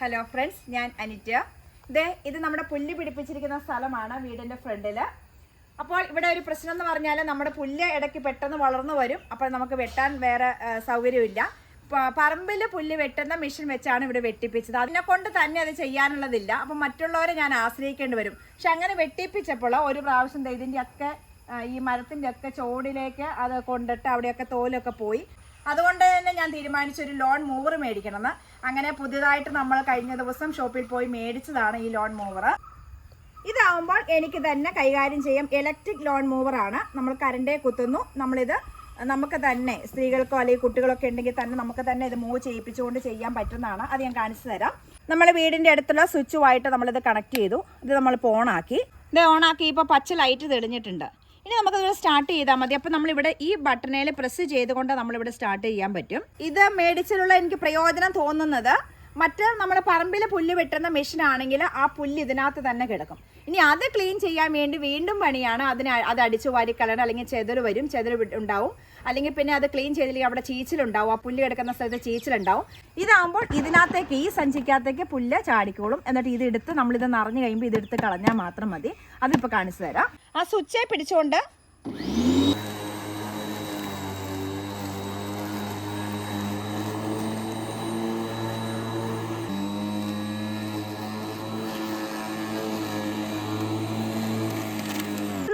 Hello friends ഞാൻ അനിറ്റ. ദേ ഇത് നമ്മുടെ പുല്ല് പിടിപ്പിച്ചിരിക്കുന്ന സ്ഥലമാണ് വീടിന്റെ ഫ്രണ്ടിൽ അപ്പോൾ ഇവിടെ ഒരു പ്രശ്നം എന്ന് പറഞ്ഞാൽ നമ്മുടെ പുല്ല് ഇടയ്ക്ക് പെട്ടെന്ന് വളർന്നു വരും. അപ്പോൾ നമുക്ക് വെട്ടാൻ വേറെ സൗകര്യമില്ല. പറമ്പിൽ പുല്ല് വെട്ടുന്ന മെഷീൻ വെച്ചാണ് ഇവിടെ വെട്ടിപ്പിച്ചത്. അതിനെ കൊണ്ട് തന്നെ അത് ചെയ്യാനുള്ളതില്ല. അപ്പോൾ മറ്റുള്ളവരെ ഞാൻ ആശ്രയിക്കേണ്ടി വരും. പക്ഷെ അങ്ങനെ വെട്ടിപ്പിച്ചപ്പോൾ ഒരു പ്രാവശ്യം ദേ ഇതിന്റെ ഒക്കെ ആ, ഈ മരത്തിന്റെ ഒക്കെ ചോടിലേക്ക് അത് കൊണ്ടിട്ട് അവിടെയൊക്കെ തോലൊക്കെ പോയി. അതുകൊണ്ട് തന്നെ ഞാൻ തീരുമാനിച്ചു ഒരു ലോൺ മൂവർ മേടിക്കണമെന്ന്. അങ്ങനെ പുതിയതായിട്ട് നമ്മൾ കഴിഞ്ഞ ദിവസം ഷോപ്പിൽ പോയി മേടിച്ചതാണ് ഈ ലോൺ മൂവർ ഇതാവുമ്പോൾ എനിക്ക് തന്നെ കൈകാര്യം ചെയ്യാം. ഇലക്ട്രിക് ലോൺ മൂവർ ആണ്. നമ്മൾ കരണ്ടേ കുത്തുന്നു. നമ്മളിത് നമുക്ക് തന്നെ സ്ത്രീകൾക്കോ അല്ലെങ്കിൽ കുട്ടികളൊക്കെ ഉണ്ടെങ്കിൽ തന്നെ നമുക്ക് തന്നെ ഇത് മൂവ് ചെയ്യിപ്പിച്ചുകൊണ്ട് ചെയ്യാൻ പറ്റുന്നതാണ്. അത് ഞാൻ കാണിച്ചു തരാം. നമ്മൾ വീടിന്റെ അടുത്തുള്ള സ്വിച്ചുമായിട്ട് നമ്മളിത് കണക്ട് ചെയ്തു. ഇത് നമ്മൾ ഇപ്പോൾ ഓണാക്കി ഇത് ഓണാക്കി ഇപ്പോൾ പച്ച ലൈറ്റ് തെളിഞ്ഞിട്ടുണ്ട്. ഇനി നമുക്ക് നമുക്കത് സ്റ്റാർട്ട് ചെയ്താൽ മതി. അപ്പോൾ നമ്മളിവിടെ ഈ ബട്ടണേൽ പ്രസ് ചെയ്തുകൊണ്ട് നമ്മളിവിടെ സ്റ്റാർട്ട് ചെയ്യാൻ പറ്റും. ഇത് മേടിച്ചിലുള്ള എനിക്ക് പ്രയോജനം തോന്നുന്നത് മറ്റ് നമ്മുടെ പറമ്പിൽ പുല്ല് വെട്ടുന്ന മെഷീൻ ആണെങ്കിൽ ആ പുല്ല് ഇതിനകത്ത് തന്നെ കിടക്കും. ഇനി അത് ക്ലീൻ ചെയ്യാൻ വേണ്ടി വീണ്ടും പണിയാണ്. അതിന് അത് അടിച്ചു വാരിക്കളയണം അല്ലെങ്കിൽ ചെതൽ വരും. ചെതൽ ഉണ്ടാവും. അല്ലെങ്കിൽ പിന്നെ അത് ക്ലീൻ ചെയ്തില്ലെങ്കിൽ അവിടെ ചീച്ചിലുണ്ടാവും. ആ പുല്ല് കിടക്കുന്ന സ്ഥലത്ത് ചീച്ചിലുണ്ടാവും. ഇതാകുമ്പോൾ ഇതിനകത്തേക്ക് ഈ സഞ്ചിക്കകത്തേക്ക് പുല്ല് ചാടിക്കോളും. എന്നിട്ട് ഇതെടുത്ത് നമ്മളിത് നിറഞ്ഞു കഴിയുമ്പോൾ ഇതെടുത്ത് കളഞ്ഞാൽ മാത്രം മതി. അതിപ്പോൾ കാണിച്ചു തരാം. ആ സ്വിച്ചെ പിടിച്ചുകൊണ്ട്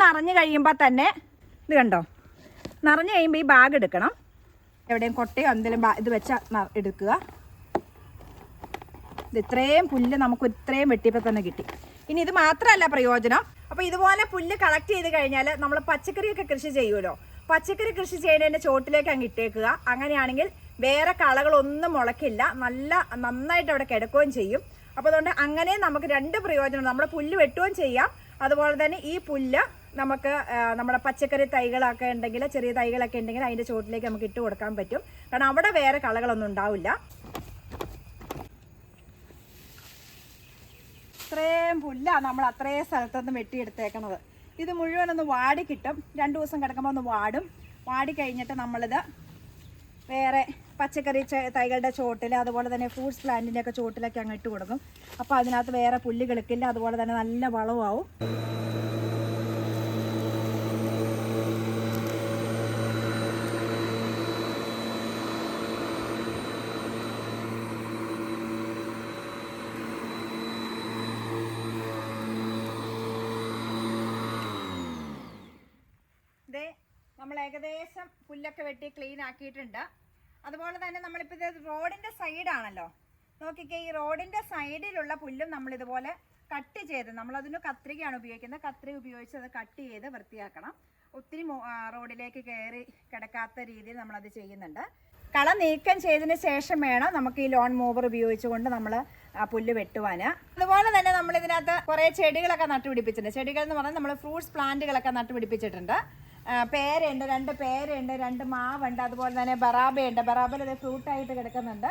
നിറഞ്ഞു കഴിയുമ്പോൾ തന്നെ ഇത് കണ്ടോ? നിറഞ്ഞു കഴിയുമ്പോൾ ഈ ബാഗ് എടുക്കണം. എവിടെയും കൊട്ടയോ എന്തെങ്കിലും ഇത് വെച്ച എടുക്കുക. ഇത് ഇത്രയും പുല്ല് നമുക്ക് ഇത്രയും വെട്ടിയപ്പോൾ തന്നെ കിട്ടി. ഇനി ഇത് മാത്രമല്ല പ്രയോജനം. അപ്പോൾ ഇതുപോലെ പുല്ല് കളക്ട് ചെയ്ത് കഴിഞ്ഞാൽ നമ്മൾ പച്ചക്കറിയൊക്കെ കൃഷി ചെയ്യുമല്ലോ. പച്ചക്കറി കൃഷി ചെയ്യുന്നതിന്റെ ചോട്ടിലേക്ക് അങ്ങ് ഇട്ടേക്കുക. അങ്ങനെയാണെങ്കിൽ വേറെ കളകളൊന്നും മുളക്കില്ല നല്ല നന്നായിട്ട് അവിടെ കിടക്കുകയും ചെയ്യും. അപ്പോൾ അതുകൊണ്ട് അങ്ങനെ നമുക്ക് രണ്ട് പ്രയോജനം. നമ്മുടെ പുല്ല് വെട്ടുകയും ചെയ്യാം. അതുപോലെ തന്നെ ഈ പുല്ല് നമുക്ക് നമ്മുടെ പച്ചക്കറി തൈകളൊക്കെ ഉണ്ടെങ്കിൽ ചെറിയ തൈകളൊക്കെ ഉണ്ടെങ്കിൽ അതിന്റെ ചോട്ടിലേക്ക് നമുക്ക് ഇട്ട് കൊടുക്കാൻ പറ്റും. കാരണം അവിടെ വേറെ കളകളൊന്നും ഉണ്ടാവില്ല. ഇത്രയും പുല്ലാണ് നമ്മൾ അത്രയും സ്ഥലത്തുനിന്ന് വെട്ടിയെടുത്തേക്കണത്. ഇത് മുഴുവൻ ഒന്ന് വാടി കിട്ടും. രണ്ട് ദിവസം കിടക്കുമ്പോൾ ഒന്ന് വാടും. വാടി കഴിഞ്ഞിട്ട് നമ്മളിത് വേറെ പച്ചക്കറി തൈകളുടെ ചോട്ടിൽ അതുപോലെ തന്നെ ഫ്രൂട്ട്സ് പ്ലാന്റിന്റെ ഒക്കെ ചോട്ടിലൊക്കെ അങ്ങ് ഇട്ട് കൊടുക്കും. അപ്പോൾ അതിനകത്ത് വേറെ പുല്ല് കിളിക്കില്ല അതുപോലെ തന്നെ നല്ല വളമാവും ദേ നമ്മൾ ഏകദേശം പുല്ലൊക്കെ വെട്ടി ക്ലീൻ ആക്കിയിട്ടുണ്ട്. അതുപോലെ തന്നെ നമ്മളിപ്പോൾ ഇത് റോഡിന്റെ സൈഡാണല്ലോ നോക്കിക്കേ ഈ റോഡിന്റെ സൈഡിലുള്ള പുല്ലും നമ്മൾ ഇതുപോലെ കട്ട് ചെയ്ത് നമ്മളതിന് കത്രികയാണ് ഉപയോഗിക്കുന്നത്. കത്രിക ഉപയോഗിച്ച് അത് കട്ട് ചെയ്ത് വൃത്തിയാക്കണം. ഒത്തിരി റോഡിലേക്ക് കയറി കിടക്കാത്ത രീതിയിൽ നമ്മളത് ചെയ്യുന്നുണ്ട്. കള നീക്കം ചെയ്തതിന് ശേഷം വേണം നമുക്ക് ഈ ലോൺ മൂവർ ഉപയോഗിച്ചുകൊണ്ട് നമ്മൾ പുല്ല് വെട്ടുവാൻ അതുപോലെ തന്നെ നമ്മൾ ഇതിനകത്ത് കുറേ ചെടികളൊക്കെ നട്ടുപിടിപ്പിച്ചിട്ടുണ്ട്. ചെടികൾ എന്ന് പറഞ്ഞാൽ നമ്മൾ ഫ്രൂട്ട്സ് പ്ലാന്റുകളൊക്കെ നട്ടുപിടിപ്പിച്ചിട്ടുണ്ട്. പേരയുണ്ട് രണ്ട് പേരയുണ്ട് രണ്ട് മാവുണ്ട് അതുപോലെ തന്നെ ബറാബയുണ്ട്. ബറാബയിൽ ഇത് ഫ്രൂട്ടായിട്ട് കിടക്കുന്നുണ്ട്.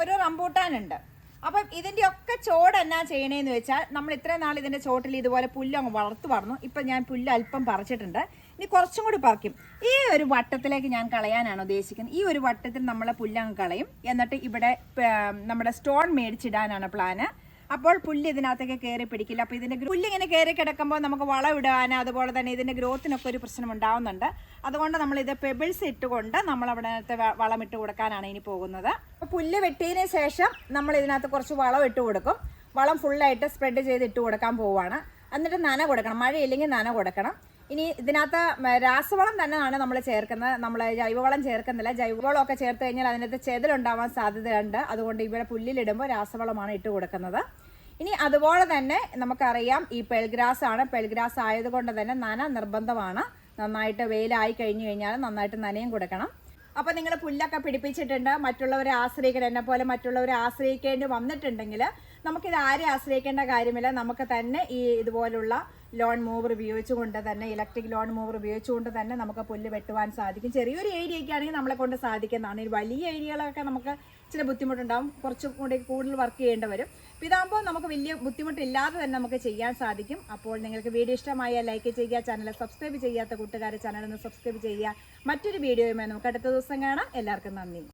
ഒരു റംബൂട്ടാനുണ്ട്. അപ്പം ഇതിന്റെ ഒക്കെ ചോട് എന്നാ ചെയ്യണേന്ന് വെച്ചാൽ നമ്മൾ ഇത്രയും നാൾ ഇതിന്റെ ചോട്ടിൽ ഇതുപോലെ പുല്ല് അങ്ങ് വളർത്തു പറഞ്ഞു ഇപ്പം ഞാൻ പുല്ല് അല്പം പറിച്ചിട്ടുണ്ട്. ഇനി കുറച്ചും കൂടി പറിക്കും. ഈ ഒരു വട്ടത്തിലേക്ക് ഞാൻ കളയാനാണ് ഉദ്ദേശിക്കുന്നത്. ഈ ഒരു വട്ടത്തിൽ നമ്മളെ പുല്ലങ്ങ് കളയും. എന്നിട്ട് ഇവിടെ നമ്മുടെ സ്റ്റോൺ മേടിച്ചിടാനാണ് പ്ലാന്. അപ്പോൾ പുല്ല് ഇതിനകത്തേക്ക് കയറി പിടിക്കില്ല. അപ്പോൾ ഇതിന്റെ പുല്ല് ഇങ്ങനെ കയറി കിടക്കുമ്പോൾ നമുക്ക് വളം ഇടാൻ അതുപോലെ തന്നെ ഇതിന്റെ ഗ്രോത്തിനൊക്കെ ഒരു പ്രശ്നം ഉണ്ടാവുന്നുണ്ട്. അതുകൊണ്ട് നമ്മളിത് പെബിൾസ് ഇട്ടുകൊണ്ട് നമ്മൾ അവിടെ വളം ഇട്ട് കൊടുക്കാനാണ് ഇനി പോകുന്നത്. പുല്ല് വെട്ടിയതിന് ശേഷം നമ്മൾ ഇതിനകത്ത് കുറച്ച് വളം ഇട്ട് കൊടുക്കും. വളം ഫുള്ളായിട്ട് സ്പ്രെഡ് ചെയ്ത് ഇട്ട് കൊടുക്കാൻ പോവുകയാണ് എന്നിട്ട് നന കൊടുക്കണം. മഴയില്ലെങ്കിൽ നന കൊടുക്കണം. ഇനി ഇതിനകത്ത് രാസവളം തന്നെയാണ് നമ്മൾ ചേർക്കുന്നത്. നമ്മൾ ജൈവവളം ചേർക്കുന്നില്ല. ജൈവവളമൊക്കെ ചേർത്ത് കഴിഞ്ഞാൽ അതിനകത്ത് ചെതലുണ്ടാവാൻ സാധ്യതയുണ്ട്. അതുകൊണ്ട് ഇവിടെ പുല്ലിലിടുമ്പോൾ രാസവളമാണ് ഇട്ട് കൊടുക്കുന്നത്. ഇനി അതുപോലെ തന്നെ നമുക്കറിയാം ഈ പെൽഗ്രാസ് ആണ് പെൽഗ്രാസ് ആയതുകൊണ്ട് തന്നെ നന നിർബന്ധമാണ്. നന്നായിട്ട് വെയിലായി കഴിഞ്ഞു കഴിഞ്ഞാൽ നന്നായിട്ട് നനയും കൊടുക്കണം. അപ്പോൾ നിങ്ങൾ പുല്ലൊക്കെ പിടിപ്പിച്ചിട്ടുണ്ട്. മറ്റുള്ളവരെ ആശ്രയിക്കണം എന്നെ പോലെ മറ്റുള്ളവരെ ആശ്രയിക്കേണ്ടി വന്നിട്ടുണ്ടെങ്കിൽ നമുക്കിത് ആരെ ആശ്രയിക്കേണ്ട കാര്യമില്ല. നമുക്ക് തന്നെ ഈ ഇതുപോലുള്ള ലോൺ മൂവർ ഉപയോഗിച്ചുകൊണ്ട് തന്നെ ഇലക്ട്രിക് ലോൺ മൂവർ ഉപയോഗിച്ചുകൊണ്ട് തന്നെ നമുക്ക് പുല്ല് വെട്ടുവാൻ സാധിക്കും. ചെറിയൊരു ഏരിയയൊക്കെ ആണെങ്കിൽ നമ്മളെ കൊണ്ട് സാധിക്കുന്നതാണ്. ഈ വലിയ ഏരിയകളൊക്കെ നമുക്ക് ചില ബുദ്ധിമുട്ടുണ്ടാവും. കുറച്ചും കൂടി കൂടുതൽ വർക്ക് ചെയ്യേണ്ടി വരും. അപ്പോൾ ഇതാകുമ്പോൾ നമുക്ക് വലിയ ബുദ്ധിമുട്ടില്ലാതെ തന്നെ നമുക്ക് ചെയ്യാൻ സാധിക്കും. അപ്പോൾ നിങ്ങൾക്ക് വീഡിയോ ഇഷ്ടമായ ലൈക്ക് ചെയ്യുക ചാനൽ സബ്സ്ക്രൈബ് ചെയ്യാത്ത കൂട്ടുകാരെ ചാനൽ ഒന്ന് സബ്സ്ക്രൈബ് ചെയ്യുക. മറ്റൊരു വീഡിയോയുമായി നമുക്ക് അടുത്ത ദിവസം കാണാം. എല്ലാവർക്കും നന്ദി.